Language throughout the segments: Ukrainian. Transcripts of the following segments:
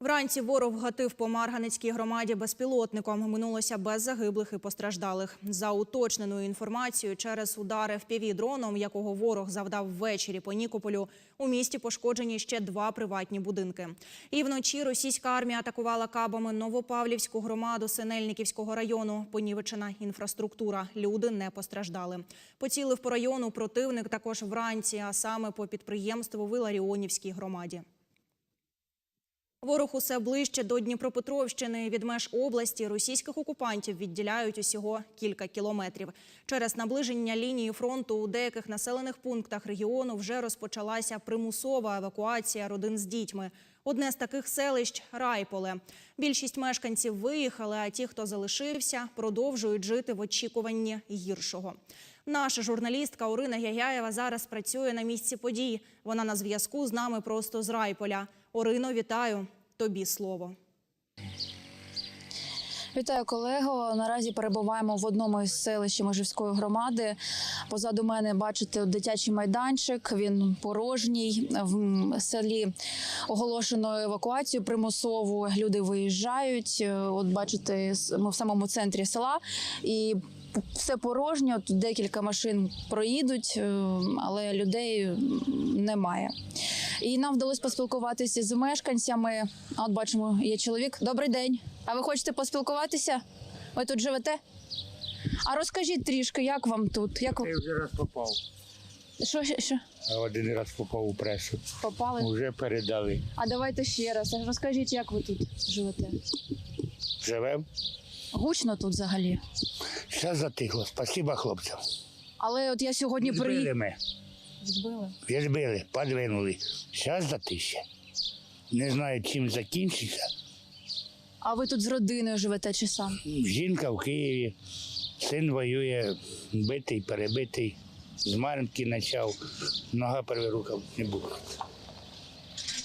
Вранці ворог гатив по Марганецькій громаді безпілотником. Минулося без загиблих і постраждалих. За уточненою інформацією, через удари в дроном, якого ворог завдав ввечері по Нікополю, у місті пошкоджені ще два приватні будинки. І вночі російська армія атакувала кабами Новопавлівську громаду Синельниківського району. Понівечена інфраструктура. Люди не постраждали. Поцілив по району противник також вранці, а саме по підприємству в Іларіонівській громаді. Ворог усе ближче до Дніпропетровщини. Від меж області російських окупантів відділяють усього кілька кілометрів. Через наближення лінії фронту у деяких населених пунктах регіону вже розпочалася примусова евакуація родин з дітьми. Одне з таких селищ Райполе. Більшість мешканців виїхали, а ті, хто залишився, продовжують жити в очікуванні гіршого. Наша журналістка Орина Яяєва зараз працює на місці подій. Вона на зв'язку з нами просто з Райполя. Орино, вітаю. Тобі слово. Вітаю колего. Наразі перебуваємо в одному із селищ Межівської громади. Позаду мене бачите дитячий майданчик. Він порожній. В селі оголошено евакуацію примусову. Люди виїжджають. Е, От бачите, ми в самому центрі села і. Все порожньо, тут декілька машин проїдуть, е, але людей немає. І нам вдалося поспілкуватися з мешканцями. А От бачимо, є чоловік. Добрий день. А ви хочете поспілкуватися? Ви тут живете? А розкажіть трішки, як вам тут? Як Я вже раз попав. що, що? Один раз попав у пресу. попали? Вже передали. А давайте ще раз. Розкажіть, як ви тут живете? Живем. Гучно тут взагалі. Все затихло. Спасибо хлопцям. Але от я сьогодні Збили приїхала. ми. Збили. Відбили, подвинули. Зараз затище. Не знаю, чим закінчиться. А ви тут з родиною живете чи сам? Жінка в Києві, син воює, битий, перебитий. З Маринки почав, нога перша рука не було.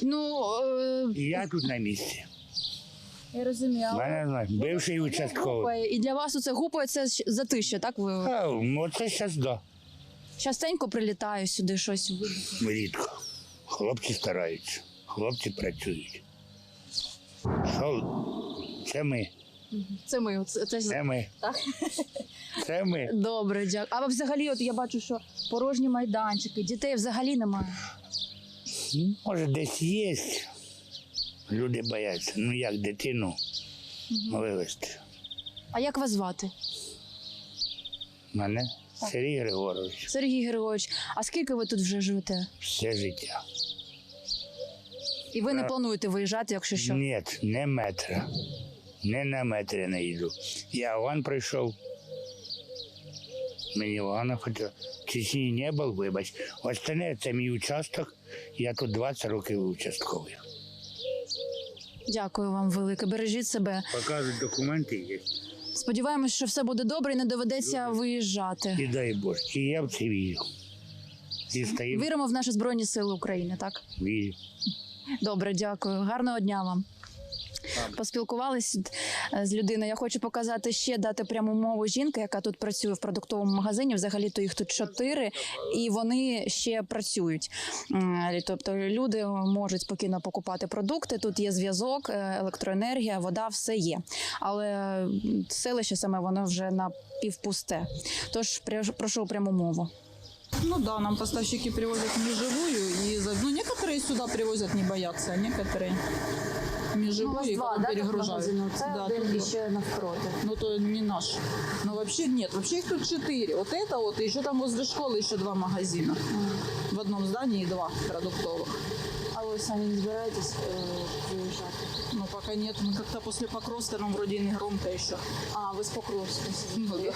Ну е, І я тут на місці. Я розумію. але- Мене знає, бивший участковий. Гупає. І для вас оце гупає це щ- затище, так? Ви А, ну це зараз да. частенько прилітає сюди щось. Рідко. Хлопці стараються, хлопці працюють. Що? Це ми, Це ми. Це, це... це ми. Так. Це ми. Добре, дякую. А взагалі, от я бачу, що порожні майданчики, дітей взагалі немає. Може, десь є. Люди бояться. Ну як дитину вивезти? А як вас звати? Мене Сергій Григорович. Сергій Григорович, а скільки ви тут вже живете? Все життя. І ви не Е, плануєте виїжджати, якщо що? Ні, не метра. Не на метрі не йду. Я Іван прийшов. Мені Івана хоча в Чечні не був, вибач. Остальне це мій участок. Я тут 20 років участковий. Дякую вам велике. Бережіть себе. Покажуть документи є. Сподіваємось, що все буде добре і не доведеться виїжджати. І дай Боже. І я в це вірю. І стаємо. Віримо в наші збройні сили України, так? вірю. Добре, дякую. Гарного дня вам. Поспілкувалися з людиною. Я хочу показати ще дати пряму мову жінки, яка тут працює в продуктовому магазині. Взагалі то їх тут чотири, і вони ще працюють. Тобто люди можуть спокійно покупати продукти. Тут є зв'язок, е, електроенергія, вода, все є. Але селище саме воно вже напівпусте. Тож прошу пряму мову. Ну да, нам поставщики привозят межевую, и за- ну, некоторые сюда привозят, не боятся, а некоторые межевую и потом перегружают. Да, тут два. ще навпроти. Ну то не наш. Но вообще нет, вообще их тут четыре. Вот это вот, и еще там возле школы еще два магазина. В одном здании два продуктовых. А ви самі не збираєтесь виїжджати? Ну пока нет, мы как-то после Покровска нам вроде и не громко еще. А, ви з Покровська. Ну, да.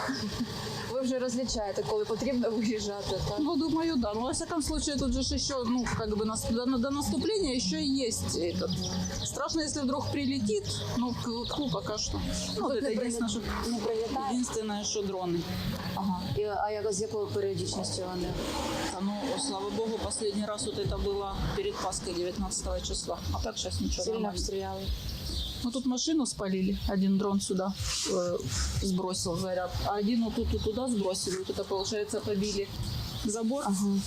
Ви вже розлічаєте, коли потрібно виїжджати, так? Ну, думаю, да. Но во всяком случае, тут же ж еще, ну, как бы нас- до, до наступления еще есть этот. Страшно, если вдруг прилетит, ну, к, к пока что. Ну, вот это единственное, что, Не прилітає? единственное, что дроны. Ага. І, а як, з якою періодичністю вони? А, ну, слава богу, последний раз вот это было перед Пасхой 19 числа. А так сейчас ничего Сильно нормально. обстріляли? Ну, тут машину спалили, один дрон сюда э, сбросил заряд, а один вот тут и туда сбросили, вот это, получается, побили забор. Ага.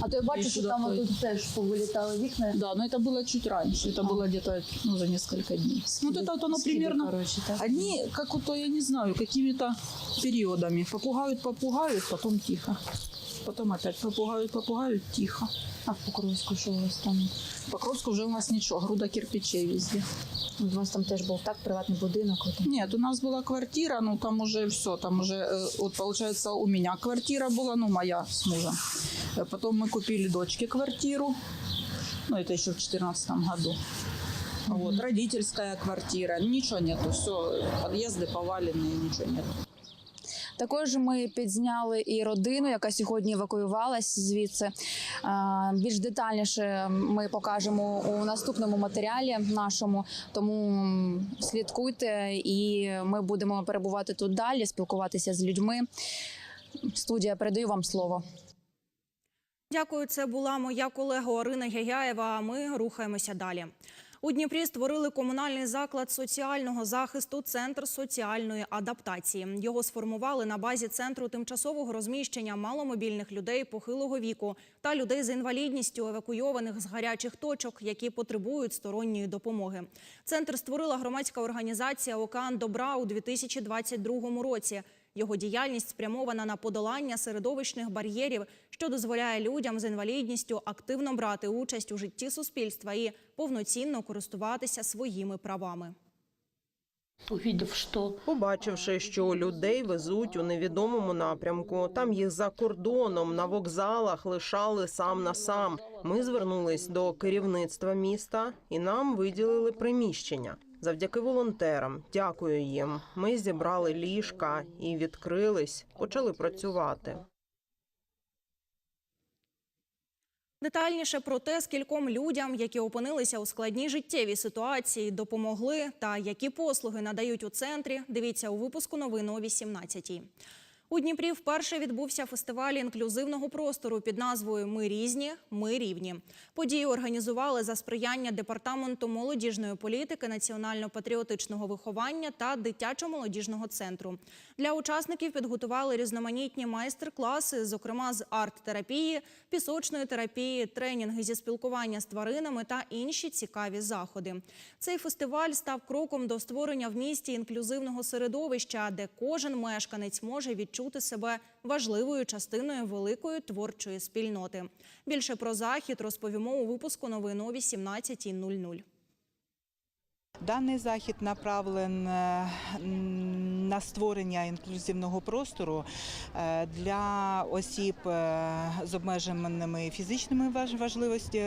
А то я бачу, І що сюди там ходять. тут теж повилітали вікна. Да, но это было чуть раньше. Это Ага. было где-то ну, за несколько дней. Ну, вот это вот оно Скиди, примерно... коротше, так? Одни, как вот, я не знаю, какими-то периодами. Попугают, попугают, потом тихо. Потом опять попугают, попугают, тихо. А в Покровську що у вас там? В Покровску уже у нас ничего, груда кирпичей везде. У вас там теж був так приватний будинок. от. Нет, у нас была квартира, ну там уже все, там уже, э, вот получается, у меня квартира была, ну моя с мужем. Э, Потом мы купили дочке квартиру, ну это еще в 2014 году. Вот, родительская квартира, ничего нету, все, подъезды поваленные, ничего нету. Також ми підзняли і родину, яка сьогодні евакуювалась звідси. Більш детальніше ми покажемо у наступному матеріалі нашому. Тому слідкуйте, і ми будемо перебувати тут далі, спілкуватися з людьми. Студія передаю вам слово. Дякую. Це була моя колега Орина Гягяєва. А ми рухаємося далі. У Дніпрі створили комунальний заклад соціального захисту Центр соціальної адаптації. Його сформували на базі центру тимчасового розміщення маломобільних людей похилого віку та людей з інвалідністю, евакуйованих з гарячих точок, які потребують сторонньої допомоги. Центр створила громадська організація Океан Добра у 2022 році. Його діяльність спрямована на подолання середовищних бар'єрів, що дозволяє людям з інвалідністю активно брати участь у житті суспільства і повноцінно користуватися своїми правами. Побачивши, що людей везуть у невідомому напрямку, там їх за кордоном на вокзалах лишали сам на сам. Ми звернулись до керівництва міста і нам виділили приміщення. Завдяки волонтерам, дякую їм. Ми зібрали ліжка і відкрились, почали працювати. Детальніше про те, скільком людям, які опинилися у складній життєвій ситуації, допомогли та які послуги надають у центрі. Дивіться у випуску новин о 18-й. У Дніпрі вперше відбувся фестиваль інклюзивного простору під назвою Ми різні, ми рівні. Подію організували за сприяння департаменту молодіжної політики, національно-патріотичного виховання та дитячо-молодіжного центру. Для учасників підготували різноманітні майстер-класи, зокрема з арт-терапії, пісочної терапії, тренінги зі спілкування з тваринами та інші цікаві заходи. Цей фестиваль став кроком до створення в місті інклюзивного середовища, де кожен мешканець може відчути себе важливою частиною великої творчої спільноти. Більше про захід розповімо у випуску новин о 18.00. Даний захід направлен е, на створення інклюзивного простору е, для осіб е, з обмеженими фізичними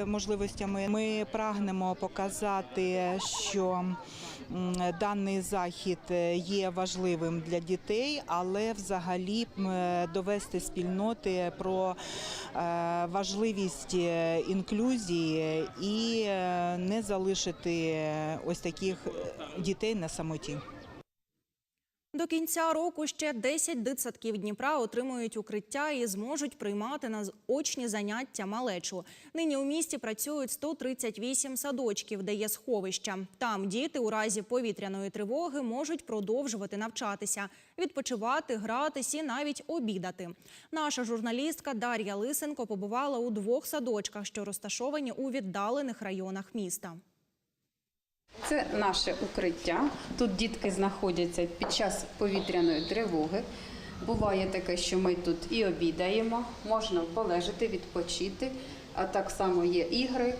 можливостями. Ми прагнемо показати, що даний захід е, є важливим для дітей, але взагалі е, довести спільноти про е, важливість інклюзії і не залишити ось таких дітей на самоті. До кінця року ще 10 дитсадків Дніпра отримують укриття і зможуть приймати на очні заняття малечу. Нині у місті працюють 138 садочків, де є сховища. Там діти у разі повітряної тривоги можуть продовжувати навчатися, відпочивати, гратись і навіть обідати. Наша журналістка Дар'я Лисенко побувала у двох садочках, що розташовані у віддалених районах міста. Це наше укриття. Тут дітки знаходяться під час повітряної тривоги. Буває таке, що ми тут і обідаємо, можна полежати, відпочити. А так само є ігри,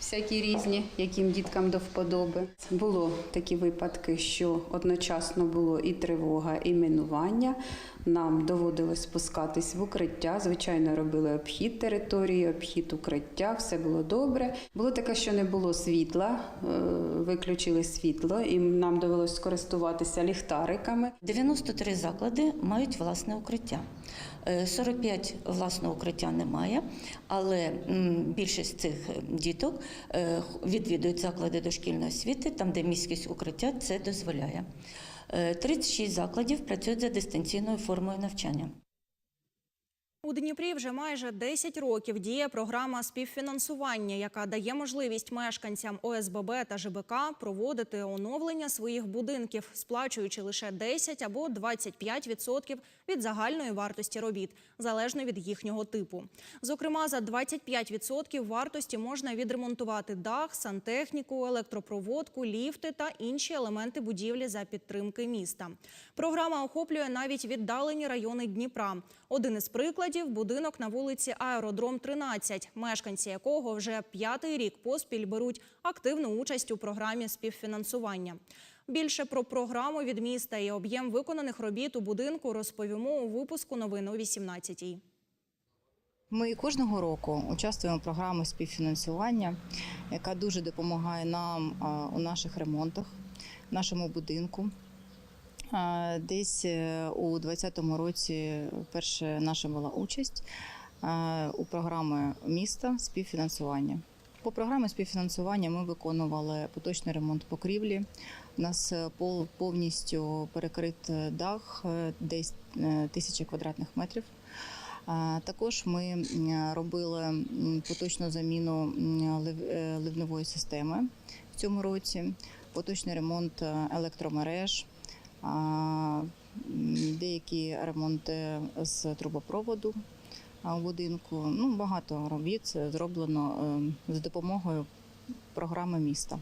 всякі різні, яким діткам до вподоби. Було такі випадки, що одночасно було і тривога, і мінування. Нам доводилось спускатись в укриття. Звичайно, робили обхід території, обхід укриття, все було добре. Було таке, що не було світла, е, виключили світло, і нам довелось скористуватися ліхтариками. 93 заклади мають власне укриття. Е, 45 власного укриття немає, але більшість цих е, діток е, відвідують заклади дошкільної освіти, там, де міськість укриття це дозволяє. Е, 36 закладів працюють за дистанційною формою навчання. У Дніпрі вже майже 10 років діє програма співфінансування, яка дає можливість мешканцям ОСББ та ЖБК проводити оновлення своїх будинків, сплачуючи лише 10 або 25% від загальної вартості робіт, залежно від їхнього типу. Зокрема, за 25% вартості можна відремонтувати дах, сантехніку, електропроводку, ліфти та інші елементи будівлі за підтримки міста. Програма охоплює навіть віддалені райони Дніпра. Один із прикладів будинок на вулиці Аеродром 13, мешканці якого вже п'ятий рік поспіль беруть активну участь у програмі співфінансування. Більше про програму від міста і об'єм виконаних робіт у будинку розповімо у випуску новин о 18-й. Ми кожного року участвуємо в програмі співфінансування, яка дуже допомагає нам у наших ремонтах, нашому будинку. Десь е, у 2020 році перша наша була участь у програмі міста співфінансування. По програмі співфінансування ми виконували поточний ремонт покрівлі. У нас е, пол- повністю перекрит е, дах, десь тисяча квадратних метрів. Також ми робили поточну заміну ливневої системи в цьому році, поточний ремонт електромереж, деякі ремонти з трубопроводу в будинку. Ну, багато робіт зроблено з допомогою програми міста.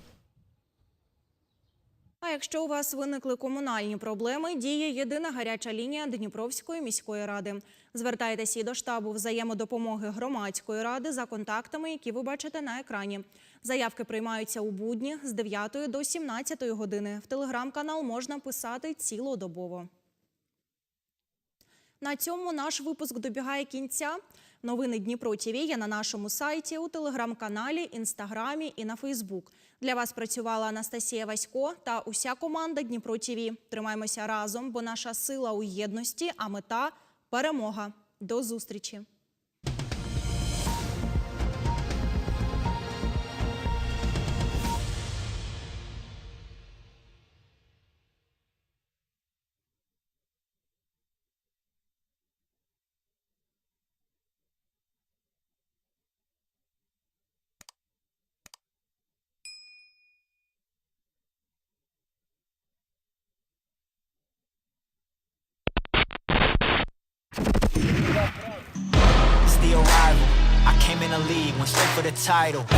А якщо у вас виникли комунальні проблеми, діє єдина гаряча лінія Дніпровської міської ради. Звертайтеся і до штабу взаємодопомоги громадської ради за контактами, які ви бачите на екрані. Заявки приймаються у будні з 9 до 17 години. В телеграм-канал можна писати цілодобово. На цьому наш випуск добігає кінця. Новини Дніпро ТВ є на нашому сайті, у телеграм-каналі, інстаграмі і на Фейсбук. Для вас працювала Анастасія Васько та уся команда Дніпро ТІВІ. Тримаємося разом, бо наша сила у єдності, а мета перемога. До зустрічі! Came in a league, went straight for the title.